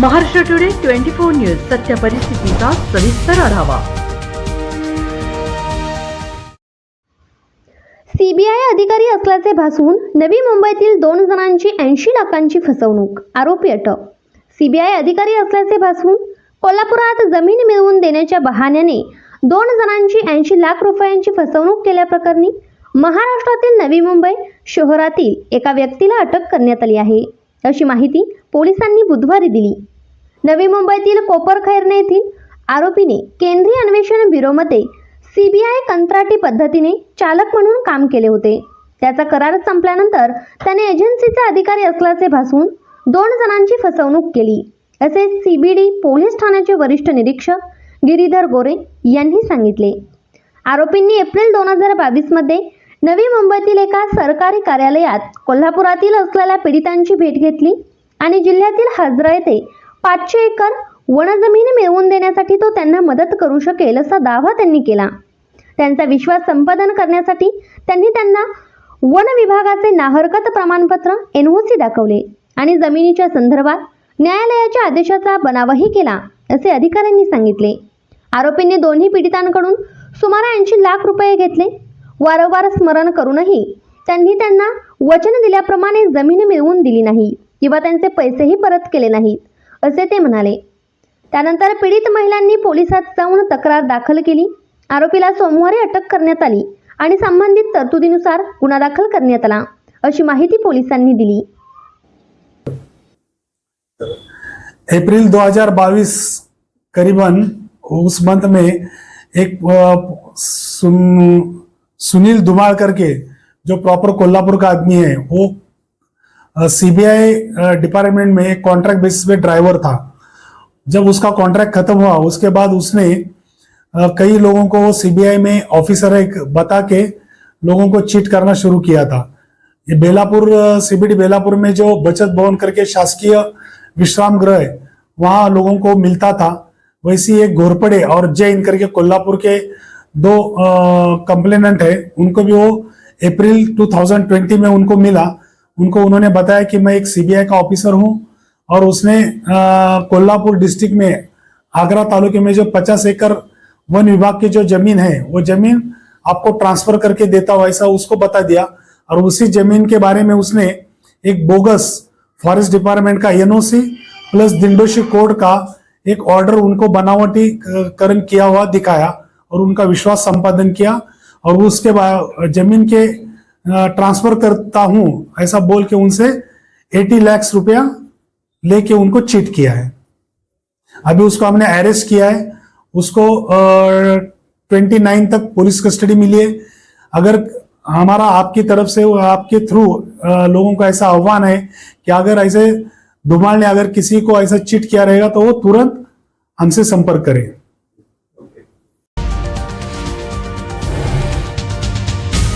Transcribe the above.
Maharashtra today twenty four news सत्य परिस्थितीचा सविस्तर आढावा. सीबीआय अधिकारी असल्याचे भासून नवी मुंबईतील दोन जणांची ऐंशी लाखांची फसवणूक. आरोपी अटक. सीबीआय अधिकारी असल्याचे भासून कोल्हापुरात जमीन मिळवून देण्याच्या बहाण्याने दोन जणांची ऐंशी लाख रुपयांची फसवणूक केल्याप्रकरणी महाराष्ट्रातील नवी मुंबई शहरातील एका व्यक्तीला अटक करण्यात आली आहे. अशी माहिती पोलिसांनी बुधवारी दिली. नवी मुंबईतील कोपरखैरणे येथील आरोपीने केंद्रीय अन्वेषण ब्युरोमध्ये आय कंत्राटी पद्धतीने चालक म्हणून काम केले होते. त्याचा करार संपल्यानंतर त्याने एजन्सीचा अधिकारी असल्याचे भासवून दोन जणांची फसवणूक केली. असे सीबीडी पोलीस ठाण्याचे वरिष्ठ निरीक्षक गिरीधर गोरे यांनी सांगितले. आरोपींनी एप्रिल दोन हजार बावीसमध्ये नवी मुंबईतील एका सरकारी कार्यालयात कोल्हापुरातील असलेल्या पीडितांची भेट घेतली आणि जिल्ह्यातील हजरा येथे पाचशे एकर वनजमीन मिळवून देण्यासाठी तो त्यांना मदत करू शकेल असा दावा त्यांनी केला. त्यांचा विश्वास संपादन करण्यासाठी त्यांनी त्यांना वन विभागाचे नाहरकत प्रमाणपत्र एन ओ सी दाखवले आणि जमिनीच्या संदर्भात न्यायालयाच्या आदेशाचा बनावही केला असे अधिकाऱ्यांनी सांगितले. आरोपींनी दोन्ही पीडितांकडून सुमारे ऐंशी लाख रुपये घेतले वारंवार स्मरण करूनही त्यांनी त्यांना वचन दिल्याप्रमाणे जमीन मिळवून दिली नाही किंवा त्यांचे पैसेही परत केले नाहीत असे ते म्हणाले. त्यानंतर पीडित महिलांनी पोलिसात जाऊन तक्रार दाखल केली. आरोपीला सोमवारी अटक करण्यात आली आणि संबंधित तरतुदीनुसार गुन्हा दाखल करण्यात आला अशी माहिती पोलिसांनी दिली. अप्रैल 2022 करीबन उस मंथ में एक सुन, सुनील दुमाल करके, जो प्रॉपर कोल्हापुर का आदमी है, वो सीबीआई डिपार्टमेंट में कॉन्ट्रैक्ट बेसिस पे ड्राइवर था। जब उसका कॉन्ट्रैक्ट खत्म हुआ, उसके बाद उसने कई लोगों को सीबीआई में ऑफिसर एक बता के लोगों को चीट करना शुरू किया था। ये बेलापुर सीबीडी बेलापुर में जो बचत भवन करके शासकीय विश्राम गृह है, वहाँ लोगों को मिलता था। वैसी एक घोरपड़े और जैन करके कोल्हापुर के दो कंप्लेनेंट है, उनको भी वो अप्रैल 2020 में उनको मिला। उनको उन्होंने बताया कि मैं एक सीबीआई का ऑफिसर हूँ और उसने कोल्हापुर डिस्ट्रिक्ट में, आगरा तालुके में जो 50 एकड़ वन विभाग की जो ज़मीन है, वो ज़मीन आपको ट्रांसफ़र करके देता हूँ ऐसा उसको बता दिया और उसी ज़मीन के बारे में उसने एक बोगस फॉरेस्ट डिपार्टमेंट का एनओसी प्लस दिंडोशी कोड का एक ऑर्डर उनको बनावटी करण किया हुआ दिखाया। और उनका विश्वास संपादन किया और उसके बाद ज़मीन के ट्रांसफ़र करता हूँ, ऐसा बोल के उनसे 80 लाख रुपया लेके उनको चीट किया है। अभी उसको हमने अरेस्ट किया है। उसको ट्वेंटी नाइन तक पुलिस कस्टडी मिली है। अगर हमारा आपकी तरफ़ से आपके थ्रू लोगों का ऐसा आह्वान है कि अगर ऐसे धुमाल ने अगर किसी को ऐसा चिट किया रहेगा तो वो तुरंत हमसे संपर्क करें।